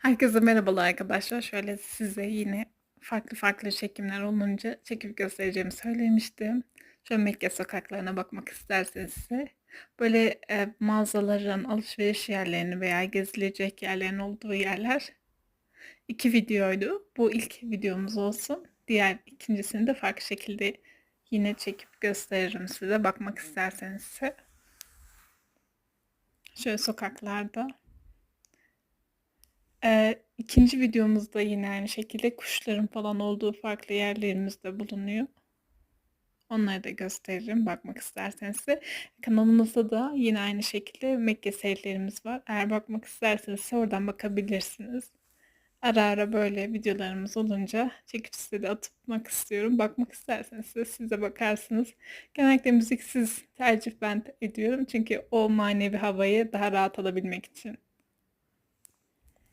Herkese merhabalar arkadaşlar. Şöyle size yine farklı farklı çekimler olunca çekip göstereceğimi söylemiştim. Şöyle Mekke sokaklarına bakmak isterseniz size böyle e, mağazaların, alışveriş yerlerini veya gezilecek yerlerin olduğu yerler iki videoydu. Bu ilk videomuz olsun. Diğer ikincisini de farklı şekilde yine çekip gösteririm size bakmak isterseniz ise. Şöyle sokaklarda. Ee, ikinci videomuzda yine aynı şekilde kuşların falan olduğu farklı yerlerimizde bulunuyor. Onları da gösteririm bakmak isterseniz de. Kanalımızda da yine aynı şekilde Mekke seyirlerimiz var. Eğer bakmak isterseniz oradan bakabilirsiniz. Ara ara böyle videolarımız olunca çekip size de atmak istiyorum. Bakmak isterseniz de siz de bakarsınız. Genellikle müziksiz tercih ben ediyorum. Çünkü o manevi havayı daha rahat alabilmek için